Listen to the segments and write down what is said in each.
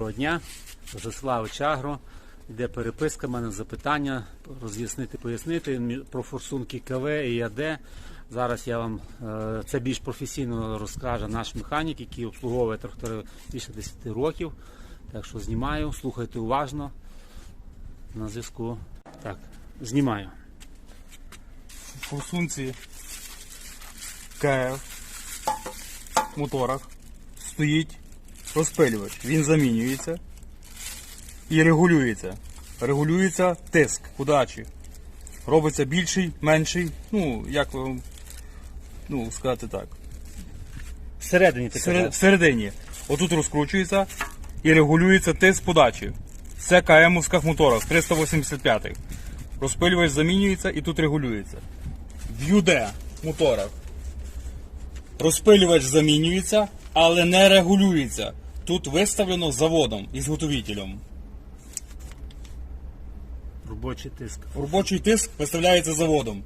Доброго дня, Ростиславич Агро. Йде переписка, в мене запитання, роз'яснити, пояснити про форсунки КВ і АД. Зараз я вам е, це більш професійно розкаже наш механік, який обслуговує трактори більше 10 років. Так що знімаю, слухайте уважно. На зв'язку. Так, знімаю. в форсунці КФ моторах стоїть розпилювач. Він замінюється і регулюється. Регулюється тиск подачі. Робиться більший, менший. Ну, як вам ну, сказати так. Всередині ти Всере- Всередині. Отут розкручується і регулюється тиск подачі. Це КМовських моторах 385 Розпилювач замінюється і тут регулюється. В ЮД моторах. Розпилювач замінюється, але не регулюється. Тут виставлено заводом і зготовителем. Робочий тиск. Робочий тиск виставляється заводом.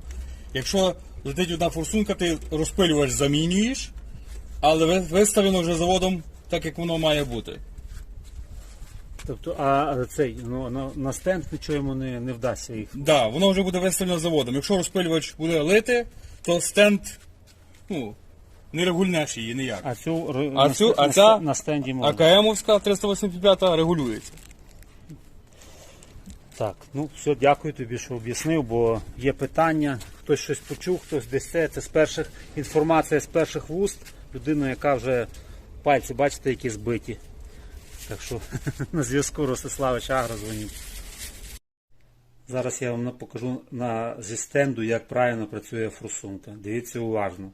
Якщо летить одна форсунка, ти розпилювач замінюєш, але виставлено вже заводом так, як воно має бути. Тобто, а цей ну, на, на стенд нічого йому не, не вдасться їх. Так, да, воно вже буде виставлено заводом. Якщо розпилювач буде лити, то стенд ну, не регульнеш її ніяк. А цю, ро- А на, цю- а на, ця- на стенді можна. АКМовська 385 регулюється. Так, ну все, дякую тобі, що об'яснив, бо є питання. Хтось щось почув, хтось десь це. Це з перших інформація з перших вуст. Людина, яка вже пальці, бачите, які збиті. Так що на зв'язку Ростиславич Агро дзвоніть. Зараз я вам на- покажу на, зі стенду, як правильно працює форсунка. Дивіться уважно.